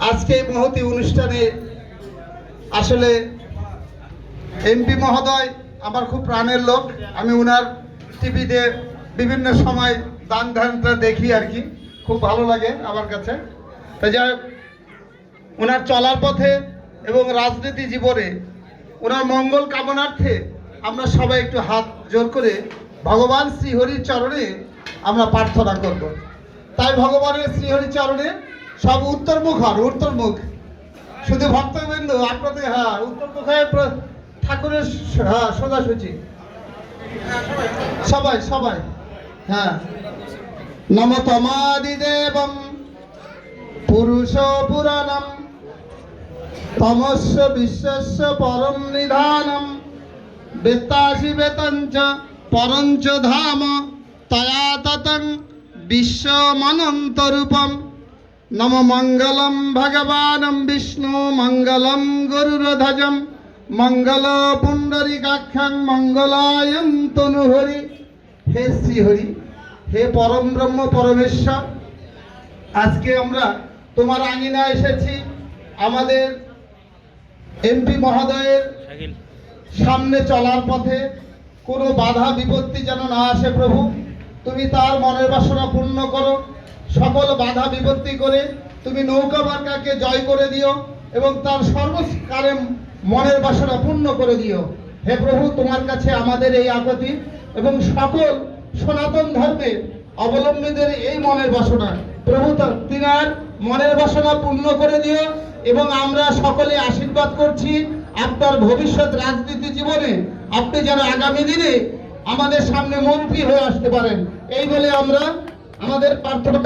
আজকে মহতি অনুষ্ঠানে আসলে এমপি মহোদয় আমার খুব প্রাণের লোক। আমি ওনার টিভিতে বিভিন্ন সময় দান ধ্যানটা দেখি আর কি। খুব ভালো লাগে আমার কাছে। তা যাই ওনার চলার পথে এবং রাজনীতি জীবনে ওনার মঙ্গল কামনার্থে আমরা সবাই একটু হাত জোর করে ভগবান শ্রীহরির চরণে আমরা প্রার্থনা করব। তাই ভগবানের শ্রীহরির চরণে সব উত্তরমুখ হন, উত্তরমুখ। শুধু ভক্তবৃন্দ, আপনাদের হ্যাঁ উত্তরমুখ হয়ে ঠাকুরের হ্যাঁ সোজাসুচি সবাই সবাই হ্যাঁ। নমতমাদিদেবম পুরুষ পুরাণম, তমস্য বিশ্বস্য পরম নিধানম, বেত্তাসি বেতঞ্চ, পরঞ্চ ধাম, তয়া ততং বিশ্বমনন্তরূপম নম মঙ্গলম ভগবানম বিষ্ণু মঙ্গলম গরুরধ্বজম মঙ্গল পুণ্ডরিকাক্ষং মঙ্গলায়ন তনুহরি হে শ্রীহরি হে পরম ব্রহ্ম পরমেশ্বর আজকে আমরা তোমার আঙিনা এসেছি আমাদের এমপি মহোদয়ের সামনে চলার পথে। কোনো বাধা বিপত্তি যেন না আসে প্রভু তুমি তার মনের বাসনা পূর্ণ করো। সকল বাধা বিপত্তি করে তুমি নৌকা মার্কাকে জয় করে দিও এবং তার সর্বকালে মনের বাসনা পূর্ণ করে দিও। হে প্রভু, তোমার কাছে আমাদের এই আকতি এবং সকল সনাতন ধর্মের অবলম্বীদের এই মনের বাসনা। প্রভু, তা- তিনার মনের বাসনা পূর্ণ করে দিও এবং আমরা সকলে আশীর্বাদ করছি আপনার ভবিষ্যৎ রাজনীতি জীবনে। আপনি যেন আগামী দিনে আমাদের সামনে মন্ত্রী হয়ে আসতে পারেন। এই বলে আমরা আমাদের প্রার্থনা